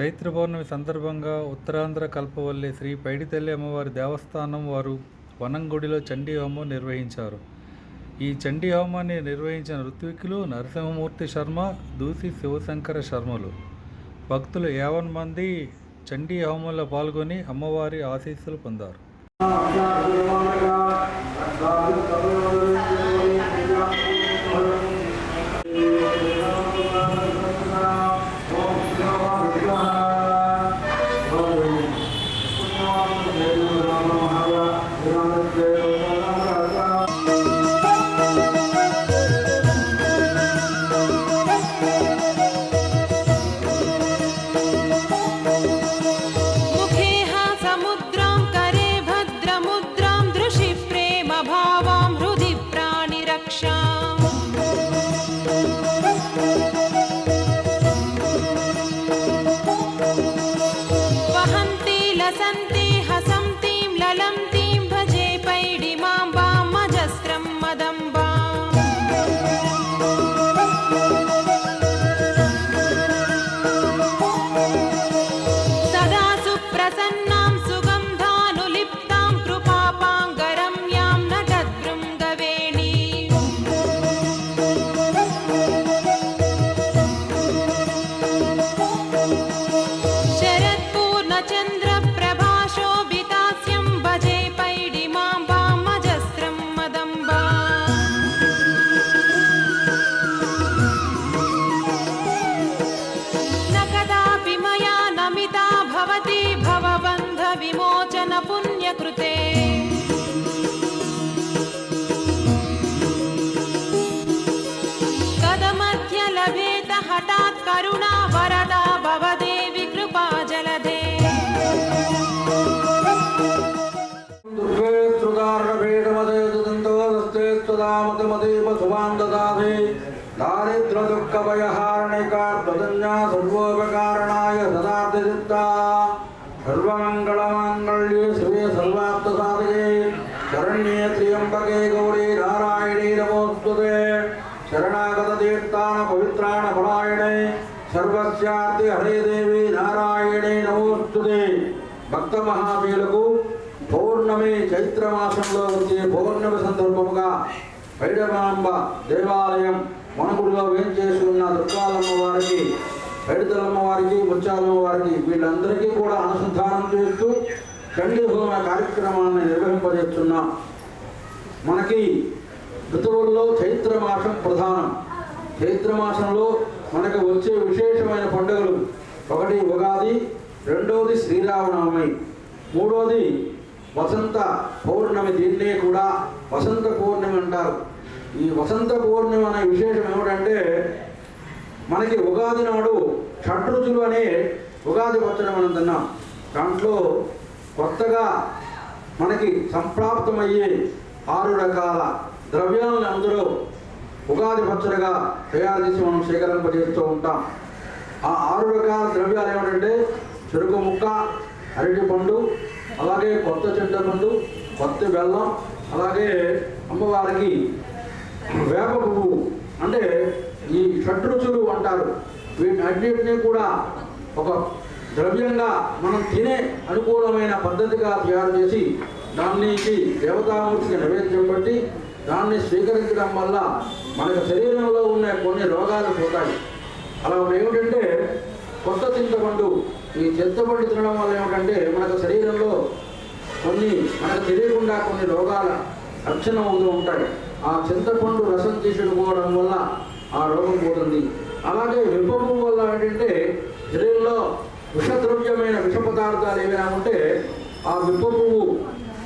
చైత్ర పౌర్ణమి సందర్భంగా ఉత్తరాంధ్ర కల్పవల్లి శ్రీ పైడితల్లి అమ్మవారి దేవస్థానం వారు వనంగుడిలో చండీ హోమం నిర్వహించారు. ఈ చండీ హోమాన్ని నిర్వహించిన ఋత్వికులు నరసింహమూర్తి శర్మ దూసి శివశంకర శర్మలు. భక్తులు యావన్ మంది చండీ హోమంలో పాల్గొని అమ్మవారి ఆశీస్సులు పొందారు. ಭಗವಾನ್ ದದಾತಿ ದಾರಿದ್ರ ದುಃಖ ಭಯಹಾರಣಿಕಾತ್ಮಜನ್ಯ ಸರ್ವೋಪಕಾರಣಾಯ ಸದಾರ್ಥಿಸಿತ್ತ ಸರ್ವಮಂಗಳಮಾಂಗಲ್ಯೆ ಶ್ರೀ ಸರ್ವಾರ್ಥ ಸಾಧಕೆ ಶರಣ್ಯೇ ತ್ರಿಯಂಬಕೆ ಗೌರಿ ನಾರಾಯಣಿ ನಮೋಸ್ತುತೆ. ಶರಣಾಗತ ತೀರ್ಥಾನ ಪವಿತ್ರಾಣ ಪರಾಯಣೆ. ಸರ್ವಸ್ಯಾರ್ತಿ ಹರೇ ದೇವಿ ನಾರಾಯಣಿ ನಮೋಸ್ತುತೆ. భక్త మహావీరులకు పౌర్ణమి చైత్ర మాసంలో వచ్చే పౌర్ణమి సందర్భముగా పైడమాంబ దేవాలయం మనగుడిలో వేంచేసుకున్న ఉన్న దుర్గాలమ్మ వారికి పైడితలమ్మ వారికి ముత్యాలమ్మ వారికి వీళ్ళందరికీ కూడా అనుసంధానం చేస్తూ చండీ హోమ కార్యక్రమాన్ని నిర్వహింపజేస్తున్నాం మనకి ఋతువుల్లో చైత్ర మాసం ప్రధానం. చైత్ర మాసంలో మనకు వచ్చే విశేషమైన పండుగలు ఒకటి ఉగాది రెండవది శ్రీరామనవమి మూడవది వసంత పౌర్ణమి. దీన్నే కూడా వసంత పౌర్ణమి అంటారు. ఈ వసంత పౌర్ణిమ అనే విశేషం ఏమిటంటే మనకి ఉగాది నాడు షడ్రుచులు అనే ఉగాది పచ్చడి మనం తిన్నాం. దాంట్లో కొత్తగా మనకి సంప్రాప్తమయ్యే ఆరు రకాల ద్రవ్యాలను అందరూ ఉగాది పచ్చడిగా తయారు చేసి మనం సేకరింపజేస్తూ ఉంటాం. ఆ ఆరు రకాల ద్రవ్యాలు ఏమిటంటే చెరుకు ముక్క అరటి పండు అలాగే కొత్త చింతపండు కొత్త బెల్లం అలాగే అమ్మవారికి వేప పువ్వు అంటే ఈ షడ్రుచులు అంటారు. వీటిని కూడా ఒక ద్రవ్యంగా మనం తినే అనుకూలమైన పద్ధతిగా తయారు చేసి దానికి దేవతామూర్తికి నైవేద్యం బట్టి దాన్ని స్వీకరించడం వల్ల మనకు శరీరంలో ఉన్న కొన్ని రోగాలు పోతాయి. అలా ఏమిటంటే కొత్త చింతపండు ఈ చింతపండు తినడం వల్ల ఏమిటంటే మనకు శరీరంలో కొన్ని మనకు తెలియకుండా కొన్ని రోగాల లక్షణం అవుతూ ఉంటాయి. ఆ చింతపండు రసం తీసుకుపోవడం వల్ల ఆ రోగం పోతుంది. అలాగే విప్పపు వల్ల ఏంటంటే శరీరంలో విషద్రవ్యమైన విష పదార్థాలు ఏమైనా ఉంటే ఆ విప్ప పువ్వు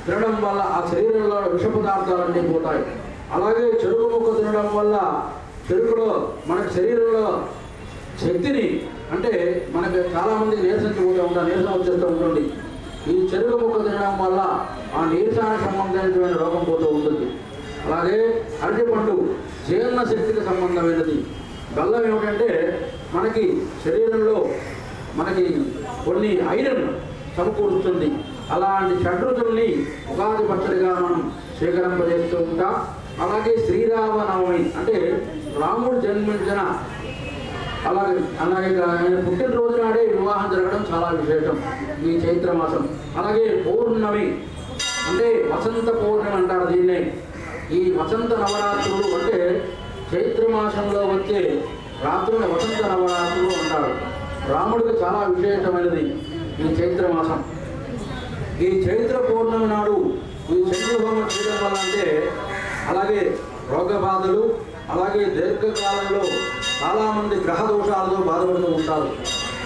తినడం వల్ల ఆ శరీరంలో విష పదార్థాలన్నీ పోతాయి. అలాగే చెరుకు ముక్క తినడం వల్ల చెరుకులో మన శరీరంలో శక్తిని అంటే మనకి చాలామంది నీరసించిపోతూ ఉంటారు నీరసం వచ్చేస్తూ ఉంటుంది. ఈ చెరుకు ముక్క తినడం వల్ల ఆ నీరసానికి సంబంధించిన రోగం పోతూ ఉంటుంది. అలాగే అరటిపండు జీర్ణ శక్తికి సంబంధమైనది. బెల్లం ఏమిటంటే మనకి శరీరంలో మనకి కొన్ని ఐరన్ సమకూరుస్తుంది. అలాంటి షడ్రుతుల్ని ఉగాది పచ్చడిగా మనం స్వీకరింపజేస్తూ ఉంటాం. అలాగే శ్రీరామనవమి అంటే రాముడు జన్మించిన అలాగే అలాగే ఆయన పుట్టినరోజు నాడే వివాహం జరగడం చాలా విశేషం ఈ చైత్ర మాసం అలాగే పౌర్ణమి అంటే వసంత పౌర్ణమి అంటారు దీన్నే. ఈ వసంత నవరాత్రులు అంటే చైత్ర మాసంలో వచ్చే రాత్రుని వసంత నవరాత్రులు అంటారు. రాముడికి చాలా విశేషమైనది ఈ చైత్రమాసం ఈ చైత్ర పౌర్ణమి నాడు ఈ చంద్రహోమం చేయడం వల్ల అంటే అలాగే రోగ బాధలు అలాగే దీర్ఘకాలంలో చాలామంది గ్రహ దోషాలతో బాధపడుతూ ఉంటారు.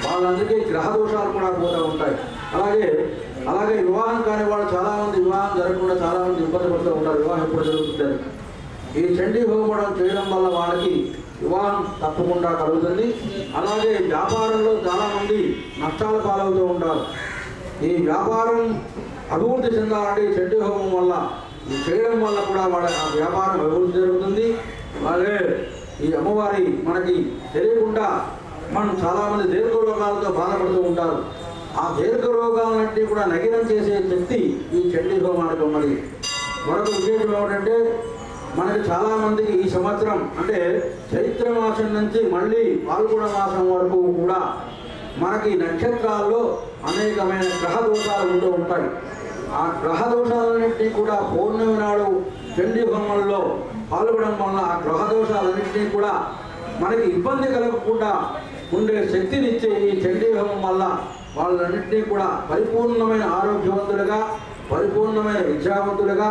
వాళ్ళందరికీ గ్రహ దోషాలు కూడా పోతూ ఉంటాయి. అలాగే అలాగే వివాహం కాని వాళ్ళు చాలామంది వివాహం జరగకుండా చాలామంది ఇబ్బంది పడుతూ ఉంటారు. వివాహం ఎప్పుడు జరుగుతుంది ఈ చండీ హోమడం చేయడం వల్ల వాళ్ళకి వివాహం తప్పకుండా కలుగుతుంది. అలాగే వ్యాపారంలో చాలామంది నష్టాల పాలవుతూ ఉంటారు. ఈ వ్యాపారం అభివృద్ధి చెందాలంటే ఈ చండీ హోమం వల్ల ఈ చేయడం వల్ల కూడా వాళ్ళ ఆ వ్యాపారం అభివృద్ధి జరుగుతుంది. అలాగే ఈ అమ్మవారి మనకి తెలియకుండా మనం చాలామంది దీర్ఘ రోగాలతో బాధపడుతూ ఉంటారు. ఆ దీర్ఘ రోగాలన్నింటినీ కూడా నగిరం చేసే శక్తి ఈ చండీ హోమానికి ఉన్నది. మరొక విశేషం ఏమిటంటే మనకి చాలామందికి ఈ సంవత్సరం అంటే చైత్ర మాసం నుంచి మళ్ళీ పాల్గొన మాసం వరకు కూడా మనకి నక్షత్రాల్లో అనేకమైన గ్రహ దోషాలు ఉంటూ ఉంటాయి. ఆ గ్రహ దోషాలన్నింటినీ కూడా పౌర్ణమి నాడు చండీ హోమంలో పాల్గొనడం వల్ల ఆ గ్రహ దోషాలన్నింటినీ కూడా మనకి ఇబ్బంది కలగకుండా ఉండే శక్తినిచ్చే ఈ చండీ హోమం వల్ల వాళ్ళన్నింటినీ కూడా పరిపూర్ణమైన ఆరోగ్యవంతులుగా పరిపూర్ణమైన విద్యావంతులుగా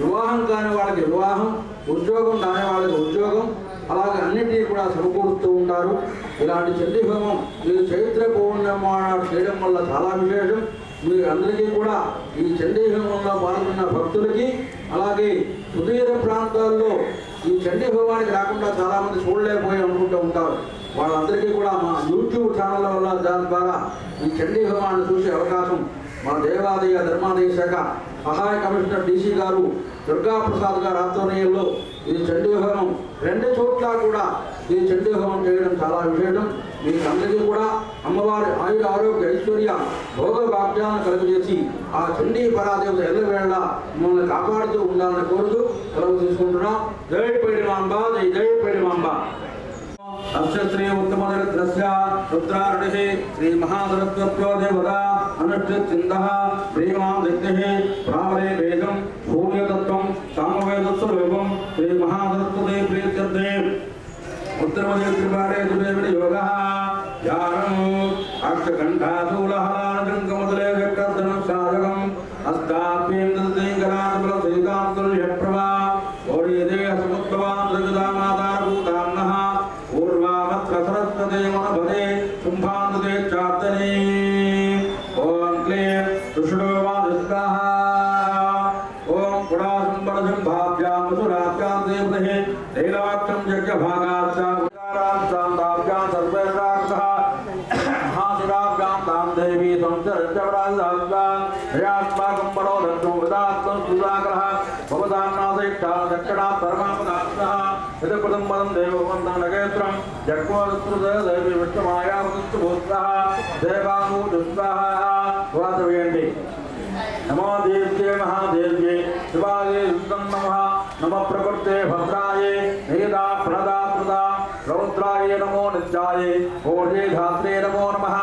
వివాహం కాని వాళ్ళకి వివాహం ఉద్యోగం కాని వాళ్ళకి ఉద్యోగం అలాగే అన్నింటినీ కూడా సమకూరుస్తూ ఉంటారు. ఇలాంటి చండీ హోమం ఈ చైత్ర పౌర్ణిమ చేయడం వల్ల చాలా విశేషం. మీరు అందరికీ కూడా ఈ చండీ హోమంలో పాల్గొన్న భక్తులకి అలాగే సుదీర ప్రాంతాల్లో ఈ చండీ హోమానికి రాకుండా చాలామంది చూడలేకపోయి అనుకుంటూ ఉంటారు. వాళ్ళందరికీ కూడా మా యూట్యూబ్ ఛానల్ వల్ల దాని ద్వారా ఈ చండీ హోమాన్ని చూసే అవకాశం మన దేవాదయ ధర్మాదయ శాఖ సహాయ కమిషనర్ డీసీ గారు దుర్గాప్రసాద్ గారు ఆధ్వర్యంలో ఈ చండీ హోమం రెండు చోట్ల కూడా ఈ చండీ హోమం చేయడం చాలా విశేషం. మీకు అందరికీ కూడా అమ్మవారి ఆయుర ఆరోగ్య ఐశ్వర్య భోగ భాగ్యాలను కలుగజేసి ఆ చండీ పరాదేవత ఎల్లవేళ మిమ్మల్ని కాపాడుతూ ఉండాలని కోరుతూ సెలవు తీసుకుంటున్నాం. జై పైడి మాంబ జై జై పైడి మాంబ अक्षत्रे उत्तमदरिद्रस्य रुद्रारुणिः श्रीमहासरस्वत्यो देवता अनुष्ठिच्छिन्दः श्रीमां दिग्निः प्रावरे वेगं सूर्यतत्त्वं सामवेदस्वरूपं श्रीमहासरस्वते प्रीत्यर्थे। उत्तरमदरिद्रिवारे दुर्देवनि तां देवी संसर्जवराजास्माकं मनोरञ्जो विदास्तं सुराग्रः भवदान्नादैष्ठा दक्षिणा देवी विष्णु माया देववन्दं नगेत्रं जग्मोदस्त्रदेवी विष्णुमायामस्तुभूत्रः देवामूर्तिस्वाहा वादवेण्डि नमो देवते महादेव्ये शिवाये रुद्रं नमः। नमः प्रकृते भद्राये वेदा प्रदा प्रदा रौद्राय नमो निजाये ओषे धात्रे नमो नमः।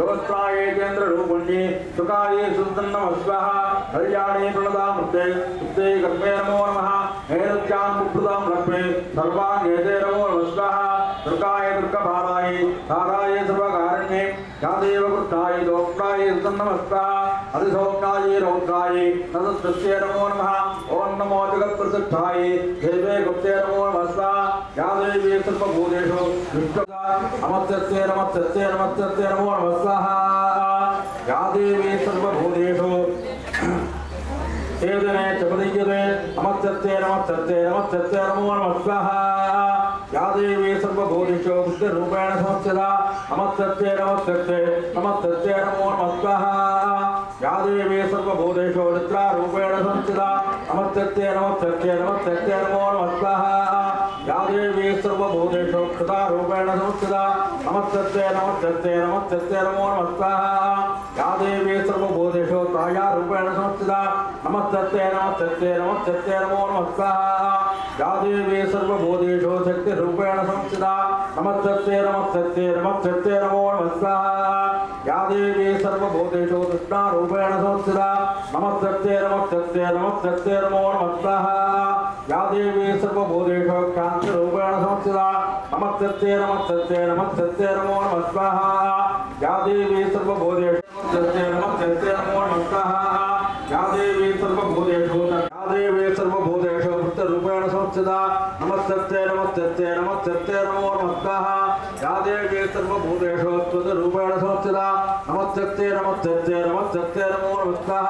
ధాత్రే నమో నమ యోస్త్రాయ కేంద్ర రూపుణ్యే సుఖాయే శుద్ధం నమ స్వాహ కళ్యాణే ప్రణదామృతే శుద్ధే గర్భే నమో నమ నైరుత్యాం ముప్రదాం లక్ష్మే సర్వాణ్యేతే నమో నమ స్వాహ దుర్గాయ దుర్గభారాయ తారాయ సర్వకారణ్యే యాదేవ కృష్ణాయ దోక్షాయ శుద్ధం నమ స్వాహ అధిసౌజ్ఞాయ రౌద్రాయ తదస్య నమో నమ ఓం నమో జగత్ప్రతిష్ఠాయ దేవే గుప్తే నమో నమ స్వాహ యాదేవీ సర్వభూతేషు విష్ణుగా అమర్త్యత్వే నమత్యత్వే నమత్యత్వే నమో నమ స్వాహ యాదేవీ సర్వభూతేషు ఏదనే చపదీయతే అమర్త్యత్వే నమత్యత్వే నమత్యత్వే నమో నమ స్వాహ యాదేవీ సర్వభూతేషు బుద్ధిరూపేణ సంస్థిత అమర్త్యత్వే నమత్యత్వే నమత్యత్వే నమో నమ స్వాహ యాదేవీ సర్వభూతేషు నిద్రారూపేణ సంస్థిత అమర్త్యత్వే నమత్యత్వే నమత్యత్వే నమో या देवी सर्वभूतेषु कृता रूपेण संस्थिता नमस्तत्वे नमस्तत्वे नमस्तत्वे नमो नमस्ताः या देवी सर्वभूतेषु ताया रूपेण संस्थिता नमस्तत्वे नमस्तत्वे नमस्तत्वे नमो नमस्ताः या देवी सर्वभूतेषु शक्तिरूपेण संस्थिता नमस्तत्वे नमस्तत्वे नमस्तत्वे नमो नमस्ताः या देवी सर्वभूतेषु कृष्णारूपेण संस्थिता नमस्तत्वे नमस्तत्वे नमस्तत्वे नमो नमस्ताः या देवी सर्वभूतेषु शान्तिरूपेण संस्थिता नमस्तस्यै नमस्तस्यै नमस्तस्यै नमो नमः स्वाहा या देवी सर्वभूतेषु नमस्तस्यै नमस्तस्यै नमो नमः स्वाहा या देवी सर्वभूतेषु या देवी सर्वभूतेषु वृत्तरूपेण संस्थिता नमस्तस्यै नमस्तस्यै దేవే సర్వభూతేషోత్వద రూపేణ సంస్థిత నమస్సత్తే నమస్సత్తే నమస్సత్తే నమో నమస్కార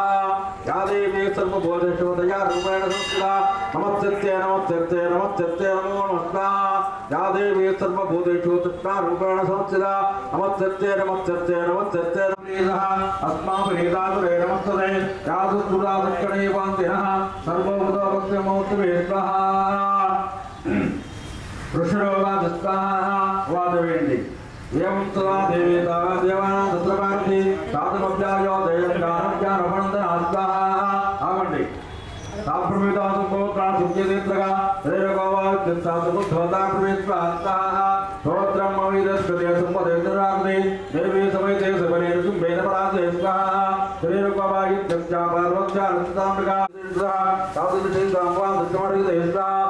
యా దేవే సర్వభూతేషోదయా రూపేణ సంస్థిత నమస్సత్తే నమస్సత్తే నమస్సత్తే నమో నమస్కార యా దేవే సర్వభూతేషు తృష్ణా రూపేణ సంస్థిత నమస్సత్తే నమస్సత్తే నమస్సత్తే అస్మాభిరేదాసురే నమస్తదే యాసురాదక్షణే వాంతిన సర్వభూతభక్తిమౌత్వేశ్వ వృషరోగాదు స్వాహ వాదవేయండి ఏముత్తరా దేవి తాగా దేవానా దత్తపార్వతి సాధమభ్యాయో దైవంగానందన స్వాహ ఆగండి సాప్రమితాసుపోత్రాసుఖ్యదేత్రగా శరీరకోవాయుత్యా పార్వత్యా అనంతామృగా సాధు చేద్దాం వా దృష్టమడుగుత ఇస్తా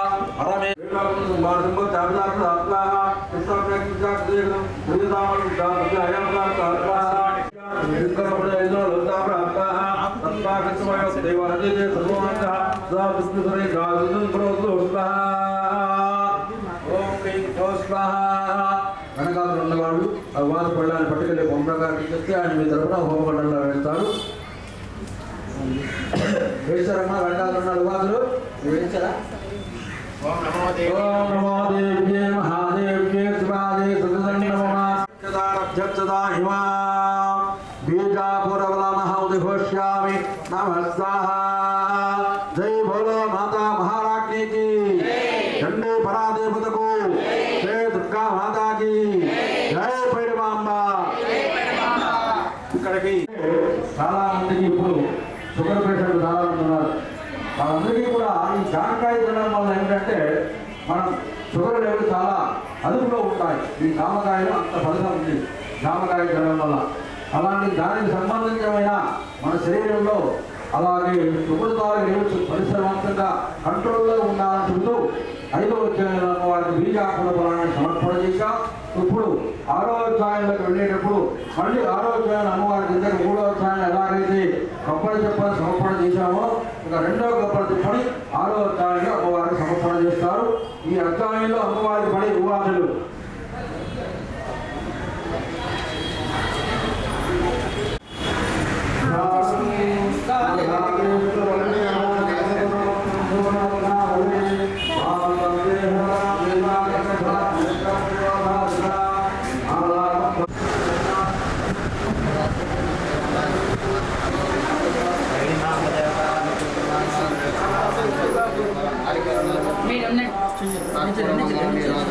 భాగ్యరత్న భూతాని వీదాత్వః పరమే వెనకాల ఉన్నవాళ్ళు ఆ పళ్ళాన్ని పట్టుకెళ్ళి హోమప్రకారం చెప్తే ఆయన మీ తరఫున హోమపండంలో వేస్తారు వేశారమ్మా వెనకాల ఉన్న వాదులు వేశారా ఓం నమో దేవ్యే మహాదేవ్యే శివాదే సదారభ్యక్షదా హిమా బీజాపురవలమహోదిఘోష్యామి నమ స్వాహ జై భోలో మాతా మహారాజ్ఞి కి చండీ పరాదేవతకు జై దుర్గా మాతాకి జై పైడమాంబ ఇక్కడికి చాలా మందికి ఇప్పుడు షుగర్ పేషెంట్ చాలా మంది ఉన్నారు మనందరికీ కూడా ఈ జామకాయ తినడం వల్ల ఏంటంటే మనం షుగర్ లెవెల్ చాలా అదుపులో ఉంటాయి. ఈ జామకాయలు అంత ఫలితం ఉంది. జామకాయ తినడం వల్ల. అలాంటి దానికి సంబంధించిన మన శరీరంలో అలాగే షుగర్ ద్వారా లెవెల్స్ పరిశ్రమంతంగా కంట్రోల్లో ఉండాలని చెబుతూ ఐదో అధ్యాయంలో వారికి బీజాకుల బలాన్ని సమర్పణ చేశా. ఇప్పుడు ఆరో అధ్యాయంలోకి వెళ్ళేటప్పుడు మళ్ళీ ఆరో అధ్యాయం అమ్మవారి దగ్గర మూడో అధ్యాయం ఎలాగైతే గొప్పలు చెప్పని సమర్పణ చేశామో. ఇక రెండో గొప్పలు చెప్పని ఆరో అధ్యాయంలో అమ్మవారికి సమర్పణ చేస్తారు. ఈ అధ్యాయంలో అమ్మవారి müdürü müdürü müdürü.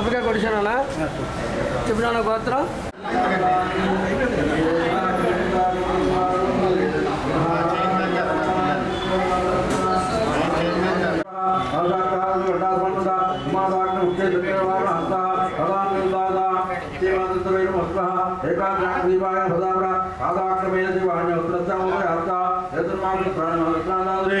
అప్పకే కొడిచానా చెప్పినా గోత్రం. ఏకాగ్రీవాయ హృదాబ్ర ఆదాక్రమేణ దివాణ్య ఉత్తరత్తా హస్త చతుర్మాగ ప్రాణ రత్నాదాద్రే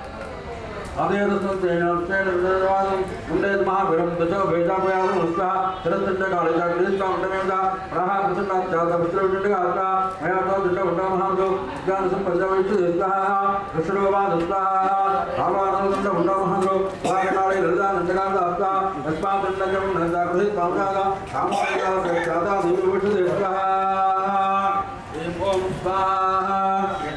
ఉండేది మహావీరం దశ వేదాపయాలు ఉత్సాహ చిరంతండ కాళి జాగ్రత్త ఉండమేద ప్రహా కృష్ణ జాత విశ్రమించండి కాక మయాతో దిట్ట ఉండ మహాందు జ్ఞానసం పంచవైస్తు ఉత్సాహ కృష్ణోవా ఉత్సాహ ఆవానంద ఉండ మహాందు వాగనాళి లలితా నందకాంత అస్త యస్మాదండం నందాకృతి కామకాగ కామకాగ జాతా దేవి విష్ణు ఓం స్వాహ